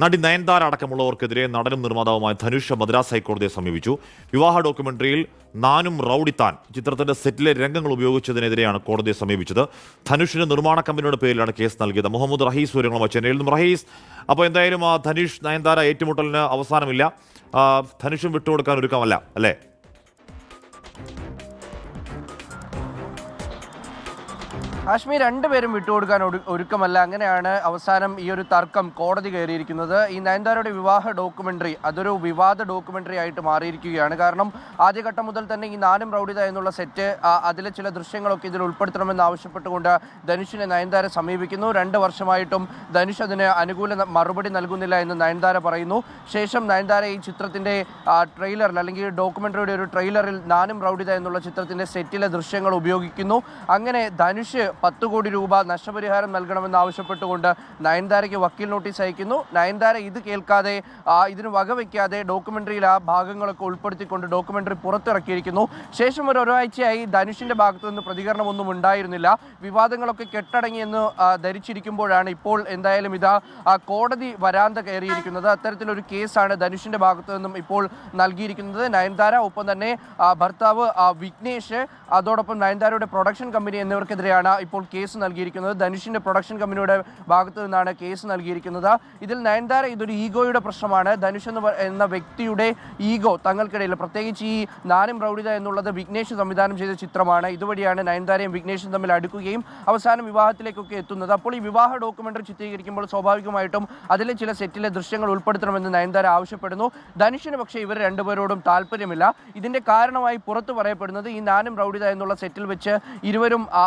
നടി നയൻതാര അടക്കമുള്ളവർക്കെതിരെ നടനും നിർമ്മാതാവുമായ ധനുഷ് മദ്രാസ് ഹൈക്കോടതിയെ സമീപിച്ചു. വിവാഹ ഡോക്യുമെന്ററിയിൽ നാനും റൌഡിത്താൻ ചിത്രത്തിന്റെ സെറ്റിലെ രംഗങ്ങൾ ഉപയോഗിച്ചതിനെതിരെയാണ് കോടതിയെ സമീപിച്ചത്. ധനുഷിന്റെ നിർമ്മാണ കമ്പനിയുടെ പേരിലാണ് കേസ് നൽകിയത്. മുഹമ്മദ് റഹീസ് വിവരങ്ങളുമായി ചെന്നൈയിൽ നിന്നും റഹീസ് അപ്പോൾ എന്തായാലും ധനുഷ് നയൻതാര ഏറ്റുമുട്ടലിന് അവസാനമില്ല. ധനുഷും വിട്ടുകൊടുക്കാൻ ഒരുക്കമല്ല അല്ലേ? കാശ്മീർ രണ്ടുപേരും വിട്ടുകൊടുക്കാൻ ഒരു- ഒരുക്കമല്ല. അങ്ങനെയാണ് അവസാനം ഈ ഒരു തർക്കം കോടതി കയറിയിരിക്കുന്നത്. ഈ നയൻതാരയുടെ വിവാഹ ഡോക്യുമെന്ററി അതൊരു വിവാദ ഡോക്യുമെന്ററി ആയിട്ട് മാറിയിരിക്കുകയാണ്. കാരണം ആദ്യഘട്ടം മുതൽ തന്നെ ഈ നാനും റൗഡിത എന്നുള്ള സെറ്റ് അതിലെ ചില ദൃശ്യങ്ങളൊക്കെ ഇതിൽ ഉൾപ്പെടുത്തണമെന്ന് ആവശ്യപ്പെട്ടുകൊണ്ട് ധനുഷിനെ നയൻതാര സമീപിക്കുന്നു. രണ്ട് വർഷമായിട്ടും ധനുഷ് അതിന് അനുകൂല മറുപടി നൽകുന്നില്ല എന്ന് നയൻതാര പറയുന്നു. ശേഷം നയൻതാര ഈ ചിത്രത്തിന്റെ ട്രെയിലറിൽ അല്ലെങ്കിൽ ഡോക്യുമെന്ററിയുടെ ഒരു ട്രെയിലറിൽ നാനും റൗഡിത എന്നുള്ള ചിത്രത്തിന്റെ സെറ്റിലെ ദൃശ്യങ്ങൾ ഉപയോഗിക്കുന്നു. അങ്ങനെ ധനുഷ് പത്ത് കോടി രൂപ നഷ്ടപരിഹാരം നൽകണമെന്ന് ആവശ്യപ്പെട്ടുകൊണ്ട് നയൻതാരയ്ക്ക് വക്കീൽ നോട്ടീസ് അയക്കുന്നു. നയൻതാര ഇത് കേൾക്കാതെ ഇതിന് വകവയ്ക്കാതെ ഡോക്യുമെന്ററിയിൽ ആ ഭാഗങ്ങളൊക്കെ ഉൾപ്പെടുത്തിക്കൊണ്ട് ഡോക്യുമെന്ററി പുറത്തിറക്കിയിരിക്കുന്നു. ശേഷം ഒരു ഒരാഴ്ചയായി ധനുഷിന്റെ ഭാഗത്തു നിന്ന് പ്രതികരണമൊന്നും ഉണ്ടായിരുന്നില്ല. വിവാദങ്ങളൊക്കെ കെട്ടടങ്ങിയെന്ന് എന്ന് ധരിച്ചിരിക്കുമ്പോഴാണ് ഇപ്പോൾ എന്തായാലും ഇതാ കോടതി വരാന്ത കയറിയിരിക്കുന്നത്. അത്തരത്തിലൊരു കേസാണ് ധനുഷിന്റെ ഭാഗത്തു നിന്നും ഇപ്പോൾ നൽകിയിരിക്കുന്നത്. നയൻതാര ഒപ്പം തന്നെ ഭർത്താവ് വിഘ്നേഷ് അതോടൊപ്പം നയൻതാരയുടെ പ്രൊഡക്ഷൻ കമ്പനി എന്നിവർക്കെതിരെയാണ് ഇപ്പോൾ കേസ് നൽകിയിരിക്കുന്നത്. ധനുഷിന്റെ പ്രൊഡക്ഷൻ കമ്പനിയുടെ ഭാഗത്തു നിന്നാണ് കേസ് നൽകിയിരിക്കുന്നത്. ഇതിൽ നയൻതാര ഇതൊരു ഈഗോയുടെ പ്രശ്നമാണ്. ധനുഷ് എന്ന് എന്ന വ്യക്തിയുടെ ഈഗോ തങ്ങൾക്കിടയിൽ പ്രത്യേകിച്ച് ഈ നാനും പ്രൗഢിത എന്നുള്ളത് വിഘ്നേഷ് സംവിധാനം ചെയ്ത ചിത്രമാണ്. ഇതുവഴിയാണ് നയൻതാരയും വിഘ്നേഷും തമ്മിൽ അടുക്കുകയും അവസാനം വിവാഹത്തിലേക്കൊക്കെ എത്തുന്നത്. അപ്പോൾ ഈ വിവാഹ ഡോക്യുമെന്ററി ചിത്രീകരിക്കുമ്പോൾ സ്വാഭാവികമായിട്ടും അതിലെ ചില സെറ്റിലെ ദൃശ്യങ്ങൾ ഉൾപ്പെടുത്തണമെന്ന് നയൻതാര ആവശ്യപ്പെടുന്നു. ധനുഷിന് പക്ഷേ ഇവർ രണ്ടുപേരോടും താല്പര്യമില്ല. ഇതിന്റെ കാരണമായി പുറത്തു പറയപ്പെടുന്നത് ഈ നാനും റൗഡിത എന്നുള്ള സെറ്റിൽ വെച്ച് ഇരുവരും ആ,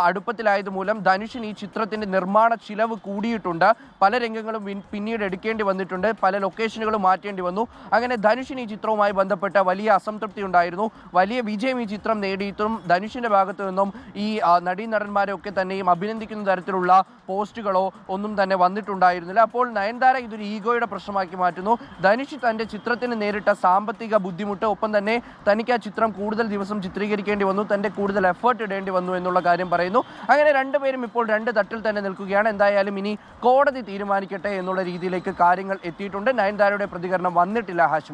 മൂലം ധനുഷിന് ഈ ചിത്രത്തിന്റെ നിർമ്മാണ ചിലവ് കൂടിയിട്ടുണ്ട്. പല രംഗങ്ങളും പിന്നീട് എടുക്കേണ്ടി വന്നിട്ടുണ്ട്. പല ലൊക്കേഷനുകളും മാറ്റേണ്ടി വന്നു. അങ്ങനെ ധനുഷിന് ഈ ചിത്രവുമായി ബന്ധപ്പെട്ട വലിയ അസംതൃപ്തി ഉണ്ടായിരുന്നു. വലിയ വിജയം ഈ ചിത്രം നേടിയിട്ടും ധനുഷിന്റെ ഭാഗത്തു നിന്നും ഈ നടീനടന്മാരെ ഒക്കെ തന്നെയും അഭിനന്ദിക്കുന്ന തരത്തിലുള്ള പോസ്റ്റുകളോ ഒന്നും തന്നെ വന്നിട്ടുണ്ടായിരുന്നില്ല. അപ്പോൾ നയൻതാര ഇതൊരു ഈഗോയുടെ പ്രശ്നമാക്കി മാറ്റുന്നു. ധനുഷ് തന്റെ ചിത്രത്തിന് നേരിട്ട സാമ്പത്തിക ബുദ്ധിമുട്ട് ഒപ്പം തന്നെ തനിക്ക് ആ ചിത്രം കൂടുതൽ ദിവസം ചിത്രീകരിക്കേണ്ടി വന്നു. തന്റെ കൂടുതൽ എഫേർട്ട് ഇടേണ്ടി വന്നു എന്നുള്ള കാര്യം പറയുന്നു. അങ്ങനെ രണ്ടുപേരും ഇപ്പോൾ രണ്ട് തട്ടിൽ തന്നെ നിൽക്കുകയാണ്. എന്തായാലും ഇനി കോടതി തീരുമാനിക്കട്ടെ എന്നുള്ള രീതിയിലേക്ക് കാര്യങ്ങൾ എത്തിയിട്ടുണ്ട്. നയൻതാരയുടെ പ്രതികരണം വന്നിട്ടില്ല ഹാഷിം.